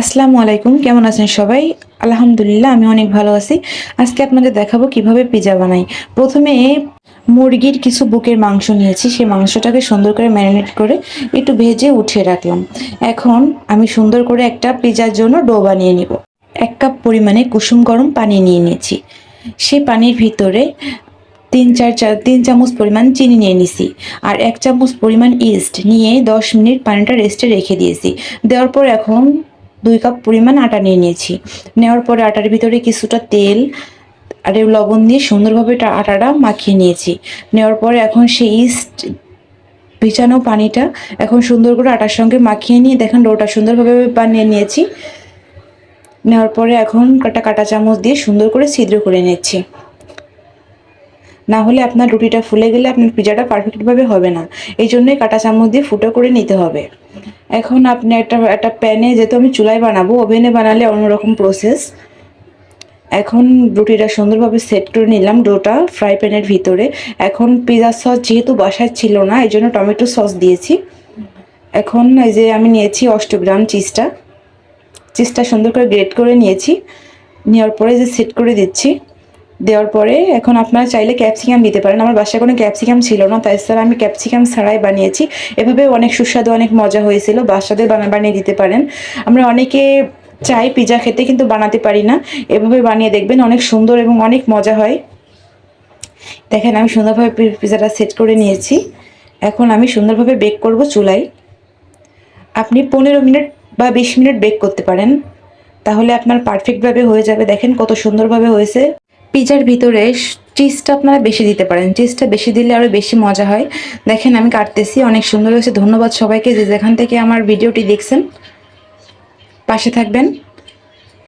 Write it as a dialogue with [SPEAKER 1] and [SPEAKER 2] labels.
[SPEAKER 1] আসসালামু আলাইকুম, কেমন আছেন সবাই? আলহামদুলিল্লাহ, আমি অনেক ভালো আছি। আজকে আপনাদের দেখাবো কীভাবে পিজা বানাই। প্রথমে মুরগির কিছু বুকের মাংস নিয়েছি। সেই মাংসটাকে সুন্দর করে ম্যারিনেট করে একটু ভেজে উঠিয়ে রাখলাম। এখন আমি সুন্দর করে একটা পিজার জন্য ডো বানিয়ে নিব। এক কাপ পরিমাণে কুসুম গরম পানি নিয়ে নিয়েছি। সেই পানির ভিতরে তিন চার চা, তিন চামচ পরিমাণ চিনি নিয়ে নিছি আর এক চামচ পরিমাণ ইস্ট নিয়ে দশ মিনিট পানিটা রেস্টে রেখে দিয়েছি। দেওয়ার পর এখন দুই কাপ পরিমাণ আটা নিয়ে নিয়েছি। নেওয়ার পরে আটার ভিতরে কিছুটা তেল আর লবণ দিয়ে সুন্দরভাবে আটাটা মাখিয়ে নিয়েছি। নেওয়ার পরে এখন সেই ইস্ট ভিজানো পানিটা এখন সুন্দর করে আটার সঙ্গে মাখিয়ে নিয়ে দেখেন ডোটা সুন্দরভাবে বানিয়ে নিয়েছি। নেওয়ার পরে এখন কাটা কাটা চামচ দিয়ে সুন্দর করে ছিদ্র করে নিচ্ছি। না হলে আপনার রুটিটা ফুলে গেলে আপনার পিজাটা পারফেক্টভাবে হবে না। এই জন্যই কাটা চামচ দিয়ে ফুটো করে নিতে হবে। এখন আপনি একটা একটা প্যানে যেহেতু আমি চুলায় বানাবো, ওভেনে বানালে অন্যরকম প্রসেস এখন রুটিটা সুন্দরভাবে সেট করে নিলাম ডোটা ফ্রাই প্যানের ভিতরে। এখন পিজা সস যেহেতু বাসায় ছিল না, এই জন্য টমেটো সস দিয়েছি। এখন এই যে আমি নিয়েছি অষ্টগ্রাম চিজটা চিজটা সুন্দর করে গ্রেট করে নিয়েছি। নেওয়ার পরে যে সেট করে দিচ্ছি দেওয়ার পরে এখন আপনারা চাইলে ক্যাপসিকাম দিতে পারেন। আমার বাসায় কোনো ক্যাপসিকাম ছিল না, তাই স্যার আমি ক্যাপসিকাম ছাড়াই বানিয়েছি। এভাবে অনেক সুস্বাদু, অনেক মজা হয়েছিল। বাসাদের বানা, বানিয়ে দিতে পারেন। আমরা অনেকে চাই পিজা খেতে, কিন্তু বানাতে পারি না। এভাবে বানিয়ে দেখবেন, অনেক সুন্দর এবং অনেক মজা হয়। দেখেন, আমি সুন্দরভাবে পিজাটা সেট করে নিয়েছি। এখন আমি সুন্দরভাবে বেক করব চুলায়। আপনি পনেরো মিনিট বা বিশ মিনিট বেক করতে পারেন। তাহলে আপনার পারফেক্টভাবে হয়ে যাবে। দেখেন কত সুন্দরভাবে হয়েছে। পিজার ভিতরে চিজটা আপনারা বেশি দিতে পারেন। চিজটা বেশি দিলে আরও বেশি মজা হয়। দেখেন, আমি কাটতেছি। অনেক সুন্দর হয়েছে। ধন্যবাদ সবাইকে যে যেখান থেকে আমার ভিডিওটি দেখছেন। পাশে থাকবেন।